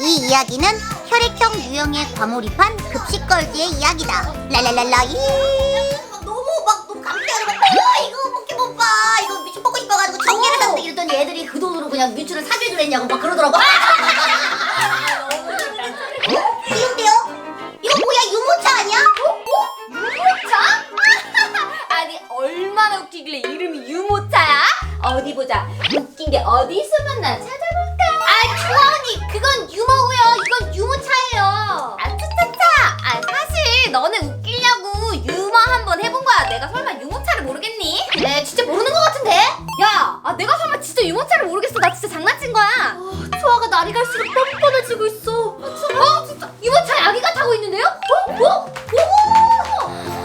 이 이야기는 혈액형 유형에 과몰입한 급식걸즈의 이야기다. 랄랄랄라이. 너무 막 너무 감기하고 막 어, 이거 포켓몬 봐 이거 뮤츠 뽑고 싶어가지고 전개를 샀는데 이랬더니 애들이 그 돈으로 그냥 뮤츠를 사주기로 했냐고 막 그러더라고. 귀여운데요? 이거 뭐야 유모차 아니야? 유모차? 아니 얼마나 웃기길래 이름이 유모차야? 어디 보자. 웃긴 게 어디 있으면 찾아 아 주원이 그건 유머고요. 이건 유모차예요. 아 차차차. 아 사실 너네 웃기려고 유머 한번 해본 거야. 내가 설마 유모차를 모르겠니? 네 진짜 모르는 것 같은데? 야, 아 내가 설마 진짜 유모차를 모르겠어? 나 진짜 장난친 거야. 초아가 날이 갈수록 뻔뻔해지고 있어. 어? 진짜 유모차에 아기가 타고 있는데요? 어? 뭐?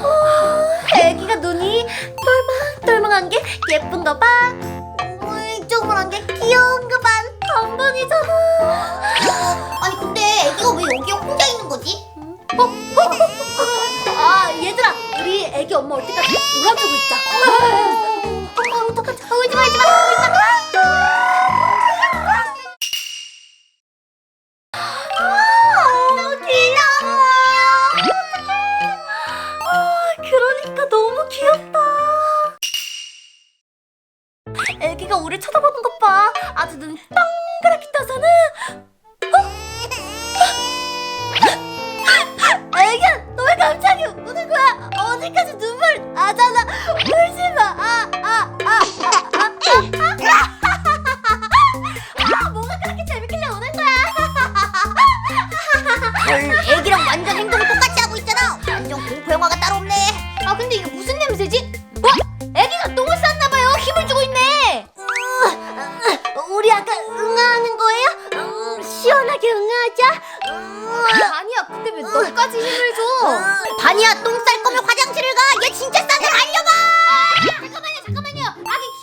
오! 애기가 눈이 똘망똘망한 게 예쁜 거 봐. 물조물한 게 귀여운 반반이잖아. 아니 근데 애기가 왜 여기 혼자 있는 거지? 어? 어? 아 얘들아, 우리 애기 엄마 올 때까지 놀아주고 있자. 어, 어떡하지? 어, 울지 마, 울지 마, 울지 마.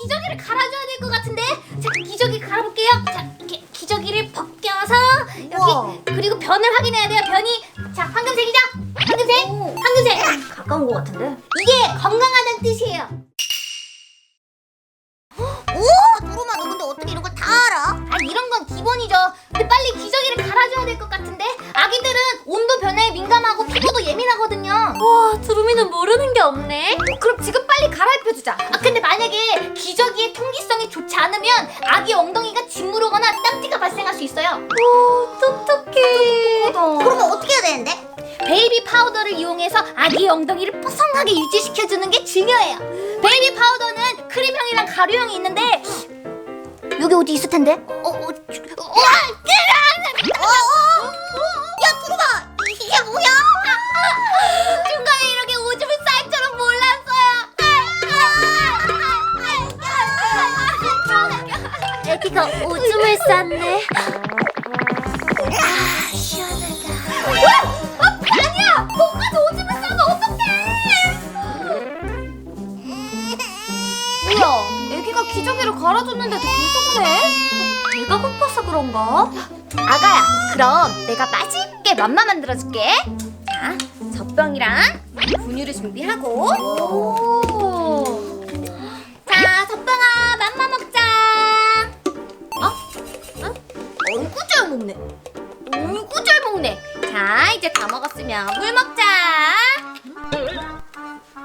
기 기저귀를 갈아줘야 될 것 같은데. 자, 기저귀 갈아볼게요. 자, 이렇게 기저귀를 벗겨서 여기 우와. 그리고 변을 확인해야 돼요. 변이 자 황금색이죠? 와 두루미는 모르는 게 없네. 그럼 지금 빨리 갈아입혀주자. 아 근데 만약에 기저귀의 통기성이 좋지 않으면 아기 엉덩이가 짓무르거나 땀띠가 발생할 수 있어요. 오 똑똑해. 그러면 어떻게 해야 되는데? 베이비 파우더를 이용해서 아기의 엉덩이를 뽀송하게 유지시켜주는 게 중요해요. 베이비 파우더는 크림형이랑 가루형이 있는데 여기 어디 있을 텐데? 어, 어, 주- 어, 어, 어, 어, 야, 도로마 배가 고파서 그런가? 아가야, 그럼 내가 맛있게 맘마 만들어줄게. 자, 젖병이랑 분유를 준비하고. 자, 젖병아, 맘마 먹자. 어? 응? 어이구 잘 먹네. 어이구 잘 먹네. 자, 이제 다 먹었으면 물 먹자.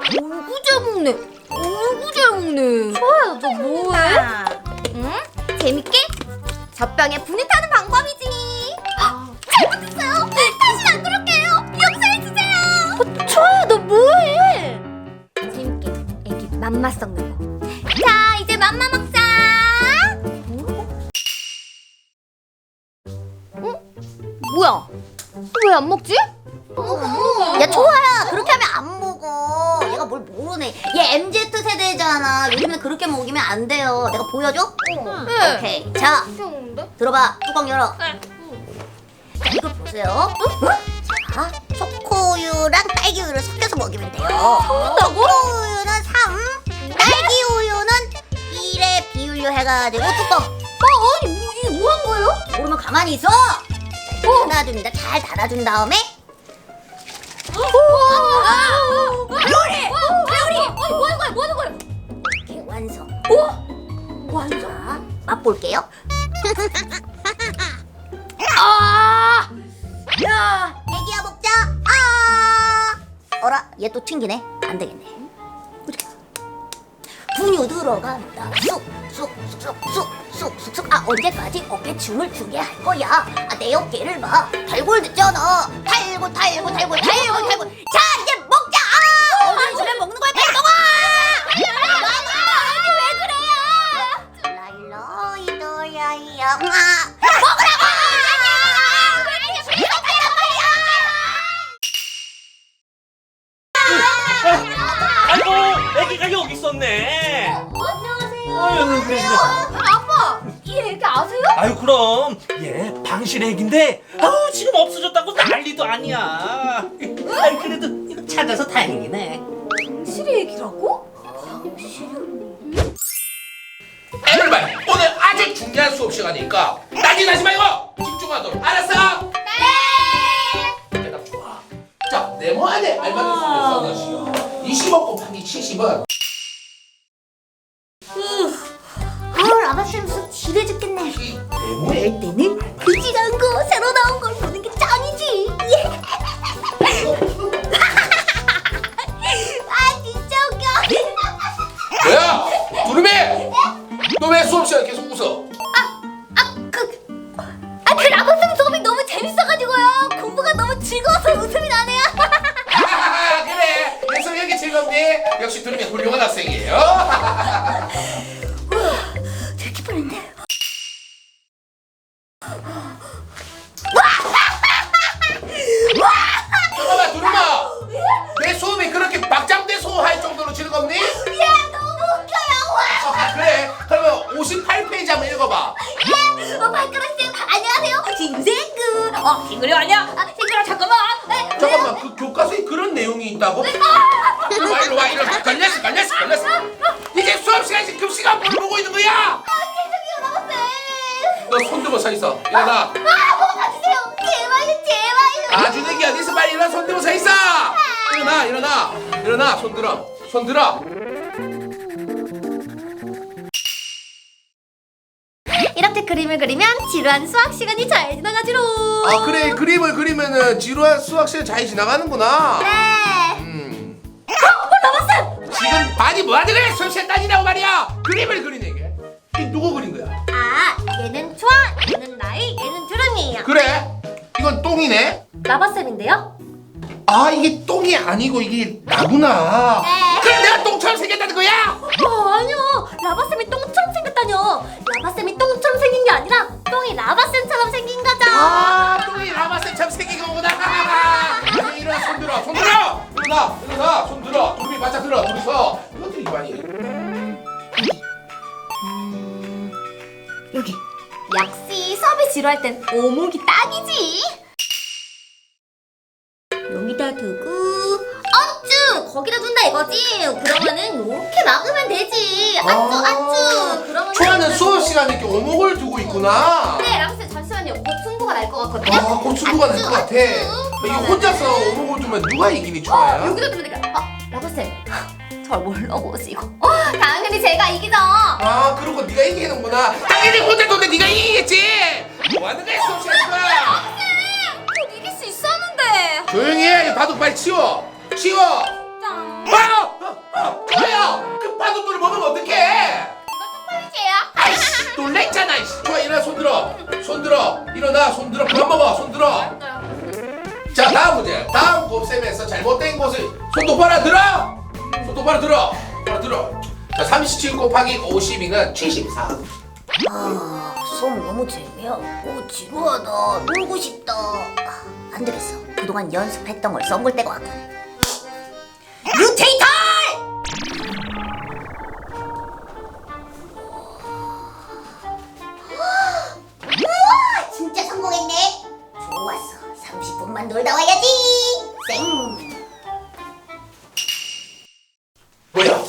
어이구 잘 먹네. 어이구 잘 먹네. 좋아요, 너 뭐해? 응? 재밌게? 젖병에 분유 타는 방법이지. 헉, 잘못했어요. 다시 안 그럴게요. 용서해 주세요. 좋아요, 너 뭐해? 재밌게 애기 맘마 썩는 거. 자, 이제 맘마 먹자. 어? 뭐야? 왜 안 먹지? 야, 좋아야. 그렇게 하면 안 먹어. 얘가 뭘 모르네. 얘 MZ 세대잖아. 요즘에 그렇게 먹이면 안 돼요. 내가 보여줘? 네. 오케이. 자, 귀여운데? 들어봐. 뚜껑 열어. 네. 자, 이거 보세요. 자, 초코우유랑 딸기 우유를 섞여서 먹이면 돼요. 초코우유는 3, 딸기 우유는 1의 비율로 해가지고 뚜껑. 어, 아니, 뭐, 이게 뭐 한 거예요? 모르면 가만히 있어. 닫아줍니다. 잘 닫아준 다음에 우와! 배우리! 배우리! 아니, 뭐 하는 거야? 뭐 하는 거야? 이렇게 오! 완전 맛볼게요. 아! 야! 애기야 먹자. 아! 어라, 얘 또 튕기네. 안 되겠네. 분유 들어간다. 쑥, 쑥, 쑥, 쑥, 쑥, 쑥, 쑥. 아, 언제까지 어깨춤을 추게 할 거야? 아, 내 어깨를 봐. 탈골 됐잖아. 탈골, 탈골, 탈골, 탈골, 탈골. 자, 애기가 여기 있었네. 안녕하세요. 아유 그래 그래. 아빠, 이 애기 아세요? 아유 그럼. 얘 방실 애기인데 아우 지금 없어졌다고 난리도 아니야. 아이 그래도 이거 찾아서 다행이네. 실이 애기라고? 애들만 오늘 아주 중요한 수업 시간이니까 난리 나지 말고 집중하도록. 알았어? 네. 대답 좋아. 자 네모 안에 알맞은 수를 써넣으시오 25 곱하기 70은 두루미 훌륭한 학생이에요. 되게 뻔했네. 잠깐만 두루마 내 수업이 그렇게 막장대소 할 정도로 즐겁니? 예 너무 웃겨요. 아 그래? 그러면 58페이지 한번 읽어봐. 와 어, 발가락쌤 안녕하세요. 징생구 어 아니야 아 징그려 잠깐만. 에, 잠깐만 그 교과서에 그런 내용이 있다고? 이 와 걸렸어 걸렸어 걸렸어. 이제 수업 시간이 급시간 보를 보고 있는 거야? 아 죄송해요 라바쌤 너 손 들고 서 있어. 일어나. 아 뭐가 주세요 제발요 제발요. 아주내기 어디서 빨리 일어나. 손 들고 서 있어. 일어나 일어나. 일어나 손 들어. 손 들어. 이렇게 그림을 그리면 지루한 수학 시간이 잘 지나가지로. 아 그래. 그림을 그리면은 지루한 수학 시간 잘 지나가는구나. 네. 음 지금 반이 뭐하는 거야? 수업 시간 따지라고 말이야. 그림을 그리네 이게. 이 누구 그린 거야? 아 얘는 초아 얘는 나이 얘는 주름이에요. 그래. 이건 똥이네. 라바쌤인데요? 아 이게 똥이 아니고 이게 나구나. 네. 그럼 내가 똥처럼 생겼다는 거야? 어 아니요. 라바쌤이 똥처럼 생겼다뇨. 라바쌤이 똥처럼 생긴 게 아니라 똥이 라바쌤처럼 생긴 거죠. 아 똥이 라마쌤처럼 생긴 거구나. 아니 일어나 손 들어 손 들어 일어나 일어나 손 들어. 둘이 바짝 들어 둘이서. 이것들이 많이 여기. 역시 수업이 지루할 땐 오목이 딱이지. 여기다 두고 어쭈! 거기다 둔다 이거지? 그러면은 이렇게 막으면 되지. 아쭈 아쭈. 그러면 초아는 수업 시간에 이렇게 오목을 두고 있구나. 네 라바쌤 잠시만요. 곧 승부가 날 것 같거든요 아, 곧 승부가 날것 같아. 이게 혼자서 오목을 두면 누가 이기니, 초아야? 여기다 두면 되니까 아 라바쌤 잘 몰라보시고 어, 당연히 제가 이기죠 아, 그러고 네가 이기는구나. 당연히 혼자 뒀는데 네가 이기겠지. 뭐 하는 거야, 수업 시간 동안? 곧 이길 수 있었는데 조용히 해. 이 바둑 빨리 치워. 치워. 짱 아! 어, 어, 초아야, 그 바둑돌을 먹으면 어떡해? 놀랬잖아. 이씨. 초아 일어나, 손 들어. 손 들어. 일어나, 손 들어. 그만 먹어, 손 들어. 자, 다음 문제. 다음 곱셈에서 잘못된 것을 손 똑바로 들어. 손 똑바로 들어. 똑바로 들어. 자, 37 곱하기 52는 74. 아, 수업 너무 재미없고 지루하다. 놀고 싶다. 아, 안 되겠어. 그동안 연습했던 걸 썩을 때가 왔군. 루테이터! 30분만 놀다 와야지. 쌩. 뭐야?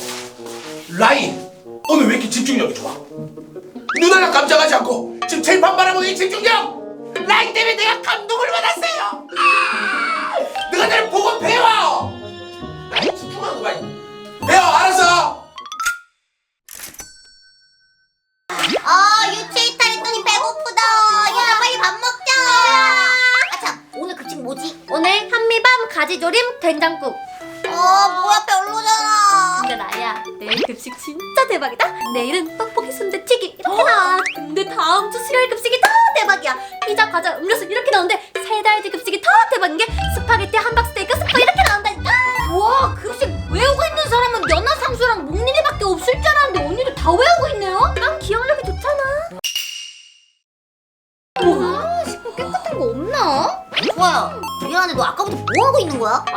라인. 오늘 왜 이렇게 집중력이 좋아? 누나랑 깜짝하지 않고 지금 칠판 바라보는 이 집중력! 라인 때문에 내가 감동을 받았어 된장국 뭐야 별로잖아. 근데 나야 내일 급식 진짜 대박이다. 내일은 떡볶이 순대 튀김 이렇게 나와. 근데 다음 주 수요일 급식이 더 대박이야. 피자, 과자, 음료수 이렇게 나오는데 세달뒤 급식이 더 대박인 게 스파게티, 함박스테이크, 스프 이렇게 나온다니까. 와 급식 외우고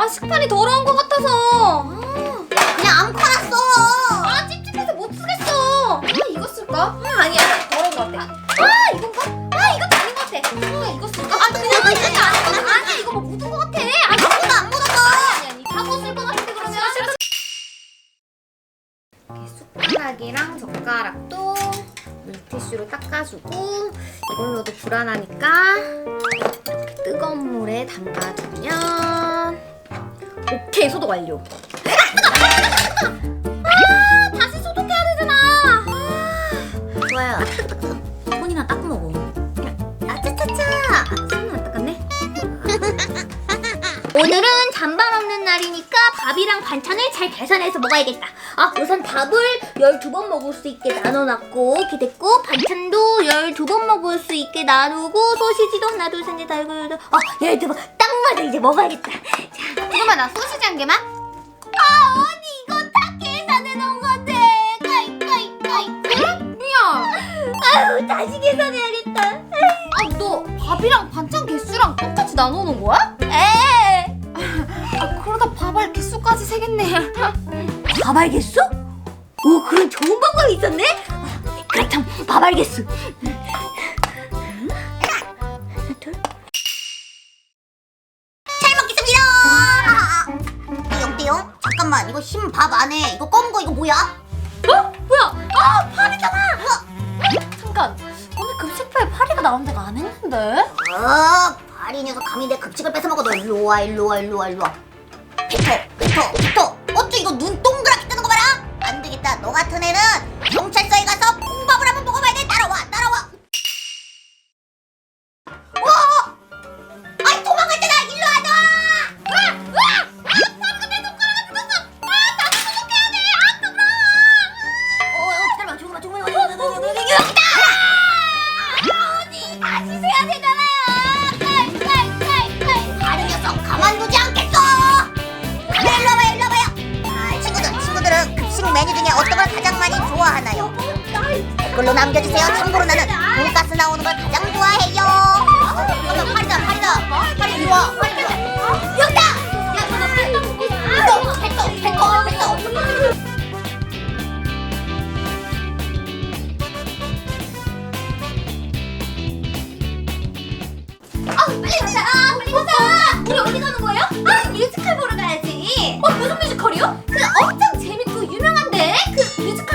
아 식판이 더러운 것 같아서. 아. 그냥 아무거나 써. 아 찝찝해서 못 쓰겠어. 아 이거 쓸까? 아 아니야 더러운 것 같아. 아 이건가? 아 이것도 아닌 것 같아. 아 이거 쓸까? 아 그냥 이거 아닌 것 같아. 아니야 이거 뭐 묻은 것 같아. 아 아무도 안 묻었어. 아니 아니 사고 쓸것 같은데 그러면. 이렇게 숟가락이랑 젓가락도 물티슈로 닦아주고 이걸로도 불안하니까 이렇게 뜨거운 물에 담가두면 오케이 소독 완료. 아 다시 소독해야 되잖아. 아. 좋아요. 손이나 닦고 먹어. 아차차차 안 닦았네 오늘은 잔반 없는 날이니까 밥이랑 반찬을 잘 계산해서 먹어야겠다 아 우선 밥을 12번 먹을 수 있게 나눠놨고 이렇게 됐고 반찬도 12번 먹을 수 있게 나누고 소시지도 하나 둘 셋 넷 다섯 여섯 여덟 어 12번 딱 맞아 이제 먹어야겠다 자 잠깐만 나 소시지 한 개만 아 언니 이거 다 계산해 놓은 건데 까이 까이 까이 미안 아유 다시 계산해야겠다 아, 너 밥이랑 반찬 개수랑 똑같이 나누는 거야? 에. 아, 그러다 밥알 개수까지 세겠네. 밥알 개수? 오, 그런 좋은 방법이 있었네. 그렇다면 밥알 개수. 잠깐만 이거 흰 밥 안에 이거 검은 거 이거 뭐야? 어? 뭐야? 아, 파리잖아. 잠깐. 오늘 급식파에 파리가 나온 데가 안 했는데? 어, 파리 녀석 감히 내 급식을 뺏어 먹어. 너 일로 와, 일로 와, 일로 와, 일로 와. 피터, 피터, 피터. 어째 이거 눈 동그랗게 뜨는 거 봐라. 안 되겠다. 너 같은 애는 경찰서에 가서 難